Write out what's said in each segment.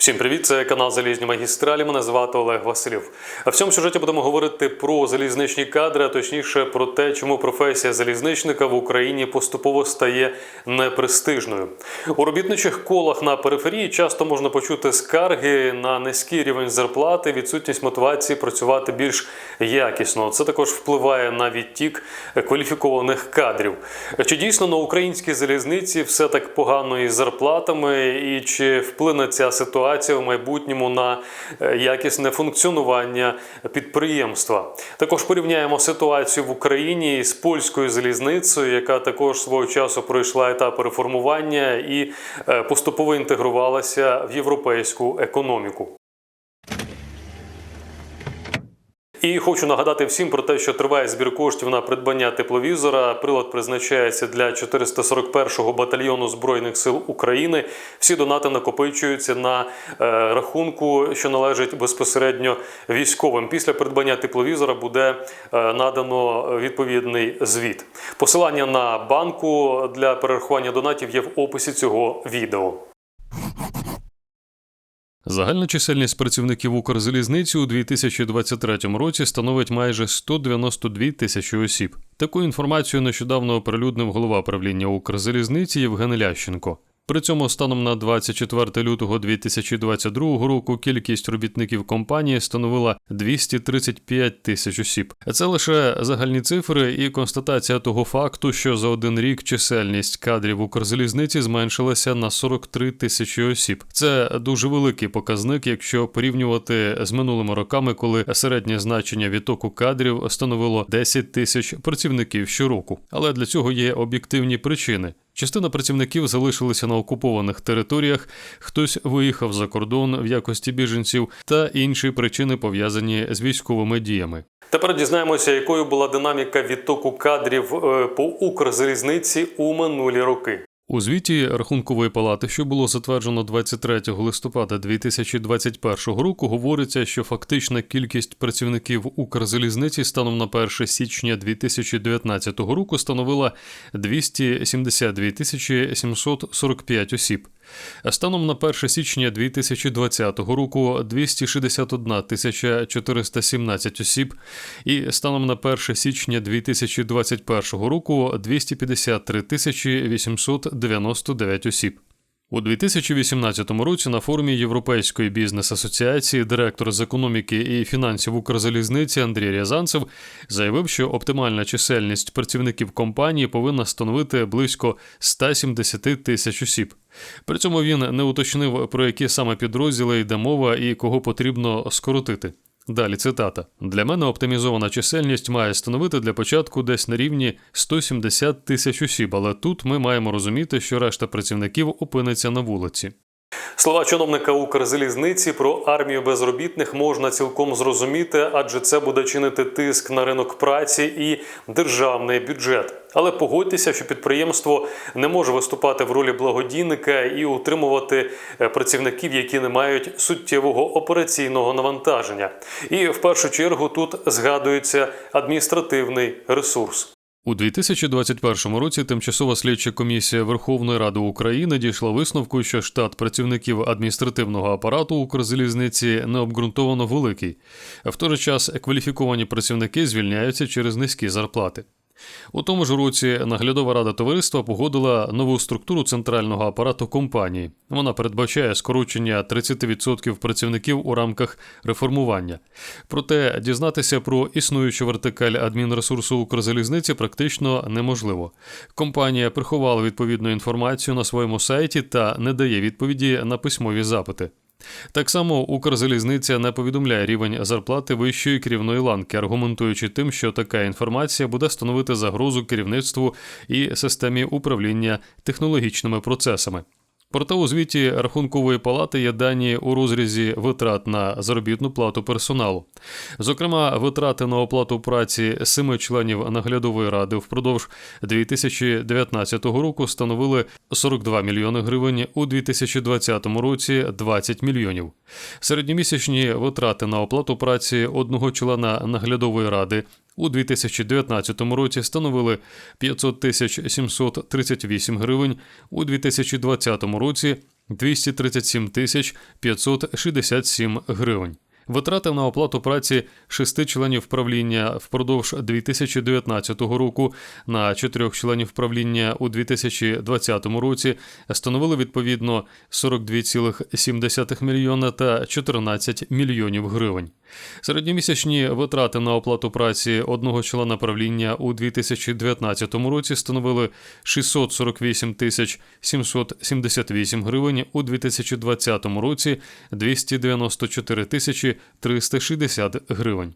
Всім привіт! Це канал Залізні магістралі. Мене звати Олег Василів. А в цьому сюжеті будемо говорити про залізничні кадри, а точніше про те, чому професія залізничника в Україні поступово стає непрестижною. У робітничих колах на периферії часто можна почути скарги на низький рівень зарплати, відсутність мотивації працювати більш якісно. Це також впливає на відтік кваліфікованих кадрів. Чи дійсно на українській залізниці все так погано із зарплатами, і чи вплине ця ситуація в майбутньому на е, якісне функціонування підприємства? Також порівняємо ситуацію в Україні з польською залізницею, яка також свого часу пройшла етап реформування і е, поступово інтегрувалася в європейську економіку. І хочу нагадати всім про те, що триває збір коштів на придбання тепловізора. Прилад призначається для 441-го батальйону збройних сил України. Всі донати накопичуються на е, рахунку, що належить безпосередньо військовим. Після придбання тепловізора буде е, надано відповідний звіт. Посилання на банку для перерахування донатів є в описі цього відео. Загальна чисельність працівників Укрзалізниці у 2023 році становить майже 192 тисячі осіб. Таку інформацію нещодавно оприлюднив голова правління Укрзалізниці Євген Лященко. При цьому станом на 24 лютого 2022 року кількість робітників компанії становила 235 тисяч осіб. Це лише загальні цифри і констатація того факту, що за один рік чисельність кадрів Укрзалізниці зменшилася на 43 тисячі осіб. Це дуже великий показник, якщо порівнювати з минулими роками, коли середнє значення відтоку кадрів становило 10 тисяч працівників щороку. Але для цього є об'єктивні причини. Частина працівників залишилися на окупованих територіях, хтось виїхав за кордон в якості біженців та інші причини пов'язані з військовими діями. Тепер дізнаємося, якою була динаміка відтоку кадрів е, по Укрзалізниці у минулі роки. У звіті Рахункової палати, що було затверджено 23 листопада 2021 року, говориться, що фактична кількість працівників Укрзалізниці станом на 1 січня 2019 року становила 272 тисячі 745 осіб. Станом на 1 січня 2020 року 261 тисяча 417 осіб, і станом на 1 січня 2021 року 253 тисячі 899 осіб. У 2018 році на форумі Європейської бізнес-асоціації директор з економіки і фінансів Укрзалізниці Андрій Рязанцев заявив, що оптимальна чисельність працівників компанії повинна становити близько 170 тисяч осіб. При цьому він не уточнив, про які саме підрозділи йде мова і кого потрібно скоротити. Далі цитата: для мене оптимізована чисельність має становити для початку десь на рівні 170 тисяч осіб, але тут ми маємо розуміти, що решта працівників опиниться на вулиці. Слова чиновника Укрзалізниці про армію безробітних можна цілком зрозуміти, адже це буде чинити тиск на ринок праці і державний бюджет. Але погодьтеся, що підприємство не може виступати в ролі благодійника і утримувати е, працівників, які не мають суттєвого операційного навантаження. І в першу чергу тут згадується адміністративний ресурс. У 2021 році тимчасова слідча комісія Верховної Ради України дійшла висновку, що штат працівників адміністративного апарату Укрзалізниці необґрунтовано великий. В той же час кваліфіковані працівники звільняються через низькі зарплати. У тому ж році наглядова рада товариства погодила нову структуру центрального апарату компанії. Вона передбачає скорочення 30% працівників у рамках реформування. Проте дізнатися про існуючу вертикаль адмінресурсу Укрзалізниці практично неможливо. Компанія приховала відповідну інформацію на своєму сайті та не дає відповіді на письмові запити. Так само Укрзалізниця не повідомляє рівень зарплати вищої керівної ланки, аргументуючи тим, що така інформація буде становити загрозу керівництву і системі управління технологічними процесами. Проте у звіті рахункової палати є дані у розрізі витрат на заробітну плату персоналу. Зокрема, витрати на оплату праці семи членів наглядової ради впродовж 2019 року становили 42 мільйони гривень, у 2020 році 20 мільйонів. Середньомісячні витрати на оплату праці одного члена наглядової ради у 2019 році становили 500 тисяч 738 гривень, у 2020 році 237 тисяч 567 гривень. Витрати на оплату праці шести членів правління впродовж 2019 року на чотирьох членів правління у 2020 році становили відповідно 42,7 мільйона та 14 мільйонів гривень. Середньомісячні витрати на оплату праці одного члена правління у 2019 році становили 648 тисяч 778 гривень, у 2020 році 294 тисячі 360 гривень.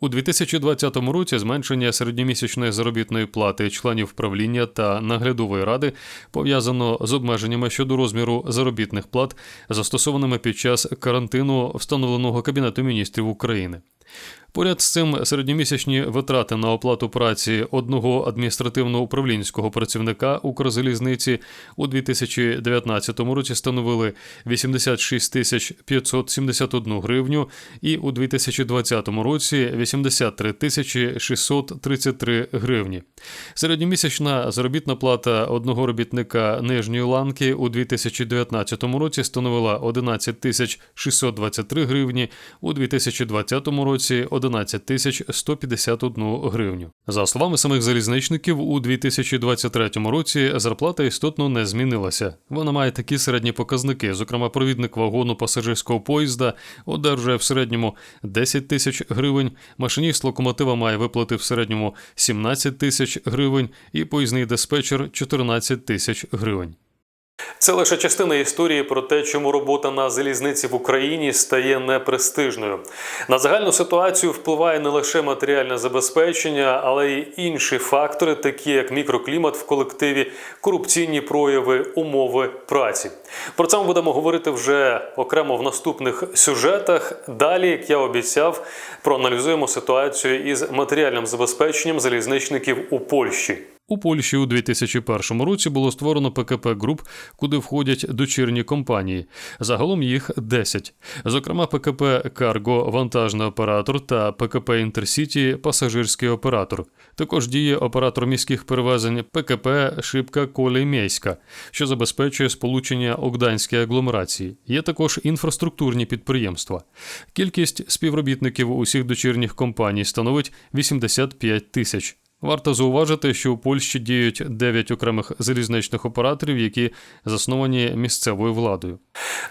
У 2020 році зменшення середньомісячної заробітної плати членів правління та наглядової ради пов'язано з обмеженнями щодо розміру заробітних плат, застосованими під час карантину, встановленого Кабінетом міністрів України. Поряд з цим середньомісячні витрати на оплату праці одного адміністративно-управлінського працівника Укрзалізниці у 2019 році становили 86 тисяч 571 гривню і у 2020 році 83 тисячі 633 гривні. Середньомісячна заробітна плата одного робітника нижньої ланки у 2019 році становила 11 тисяч 623 гривні, у 2020 році 11 тисяч 151 гривню. За словами самих залізничників, у 2023 році зарплата істотно не змінилася. Вона має такі середні показники. Зокрема, провідник вагону пасажирського поїзда одержує в середньому 10 тисяч гривень, машиніст локомотива має виплати в середньому 17 тисяч гривень, і поїзний диспетчер 14 тисяч гривень. Це лише частина історії про те, чому робота на залізниці в Україні стає непрестижною. На загальну ситуацію впливає не лише матеріальне забезпечення, але й інші фактори, такі як мікроклімат в колективі, корупційні прояви, умови праці. Про це ми будемо говорити вже окремо в наступних сюжетах. Далі, як я обіцяв, проаналізуємо ситуацію із матеріальним забезпеченням залізничників у Польщі. У Польщі у 2001 році було створено ПКП Груп, куди входять дочірні компанії. Загалом їх 10. Зокрема, ПКП Карго вантажний оператор та ПКП Інтерсіті пасажирський оператор. Також діє оператор міських перевезень ПКП Шибка Колей Мєйська, що забезпечує сполучення у Гданській агломерації. Є також інфраструктурні підприємства. Кількість співробітників усіх дочірніх компаній становить 85 тисяч. Варто зауважити, що у Польщі діють 9 окремих залізничних операторів, які засновані місцевою владою.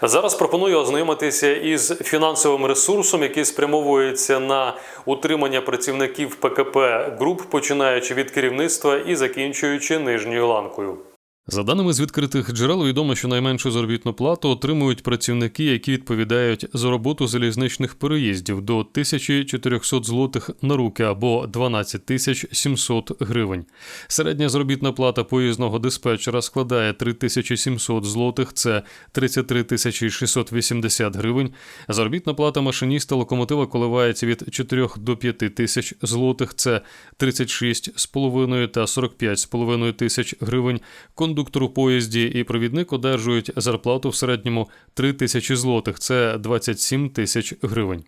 Зараз пропоную ознайомитися із фінансовим ресурсом, який спрямовується на утримання працівників ПКП груп, починаючи від керівництва і закінчуючи нижньою ланкою. За даними з відкритих джерел, відомо, що найменшу заробітну плату отримують працівники, які відповідають за роботу залізничних переїздів до 1400 злотих на руки або 12 700 гривень. Середня заробітна плата поїзного диспетчера складає 3700 злотих, це 33 680 гривень. Заробітна плата машиніста локомотива коливається від 4 до 5 тисяч злотих, це 36,5 та 45,5 тисяч гривень кондуктор у поїзді і провідник одержують зарплату в середньому 3 тисячі злотих, це 27 тисяч гривень.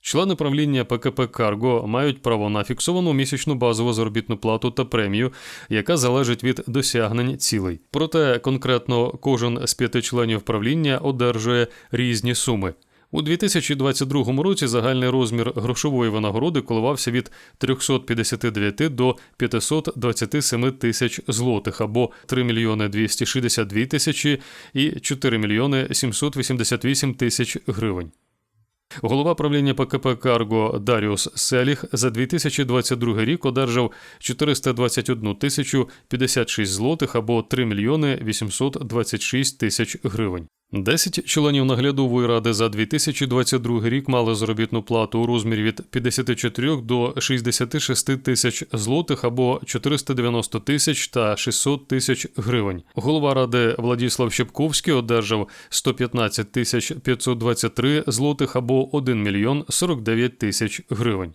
Члени правління ПКП Карго мають право на фіксовану місячну базову заробітну плату та премію, яка залежить від досягнень цілей. Проте конкретно кожен з п'яти членів правління одержує різні суми. У 2022 році загальний розмір грошової винагороди коливався від 359 до 527 тисяч злотих або 3 мільйони 262 тисячі і 4 мільйони 788 тисяч гривень. Голова правління ПКП Карго Даріус Селіх за 2022 рік одержав 421 тисячу 56 злотих або 3 мільйони 826 тисяч гривень. Десять членів наглядової ради за 2022 рік мали заробітну плату у розмірі від 54 до 66 тисяч злотих або 490 тисяч та 600 тисяч гривень. Голова ради Владіслав Щепковський одержав 115 тисяч 523 злотих або 1 мільйон 49 тисяч гривень.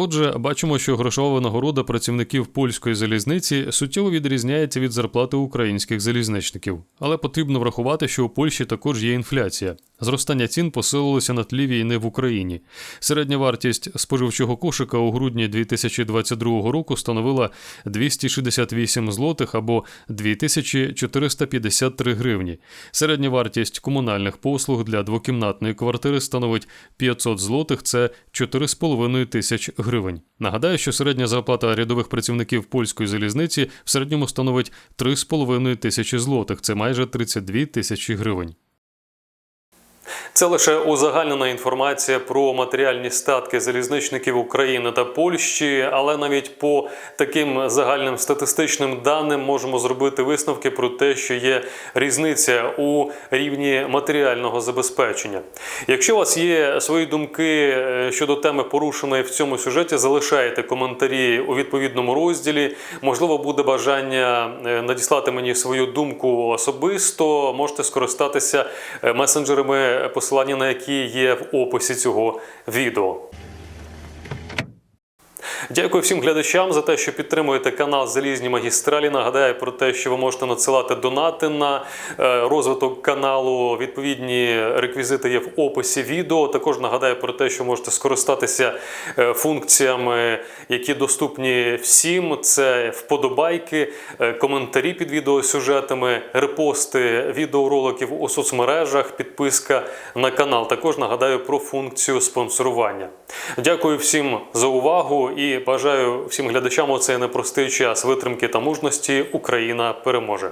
Отже, бачимо, що грошова винагорода працівників польської залізниці суттєво відрізняється від зарплати українських залізничників, але потрібно врахувати, що у Польщі також є інфляція. Зростання цін посилилося на тлі війни в Україні. Середня вартість споживчого кошика у грудні 2022 року становила 268 злотих або 2453 гривні. Середня вартість комунальних послуг для двокімнатної квартири становить 500 злотих, це 4,5 тисяч гривень. Нагадаю, що середня зарплата рядових працівників польської залізниці в середньому становить 3,5 тисячі злотих, це майже 32 тисячі гривень. Це лише узагальнена інформація про матеріальні статки залізничників України та Польщі, але навіть по таким загальним статистичним даним можемо зробити висновки про те, що є різниця у рівні матеріального забезпечення. Якщо у вас є свої думки е, щодо теми порушеної в цьому сюжеті, залишайте коментарі у відповідному розділі. Можливо, буде бажання е, надіслати мені свою думку особисто. Можете скористатися е, месенджерами, посилання на які є в описі цього відео. Дякую всім глядачам за те, що підтримуєте канал Залізні магістралі. Нагадаю про те, що ви можете надсилати донати на е, розвиток каналу. Відповідні реквізити є в описі відео. Також нагадаю про те, що можете скористатися е, функціями, які доступні всім. Це вподобайки, е, коментарі під відеосюжетами, репости відеороликів у соцмережах, підписка на канал. Також нагадаю про функцію спонсорування. Дякую всім за увагу бажаю всім глядачам у цей непростий час витримки та мужності. Україна переможе.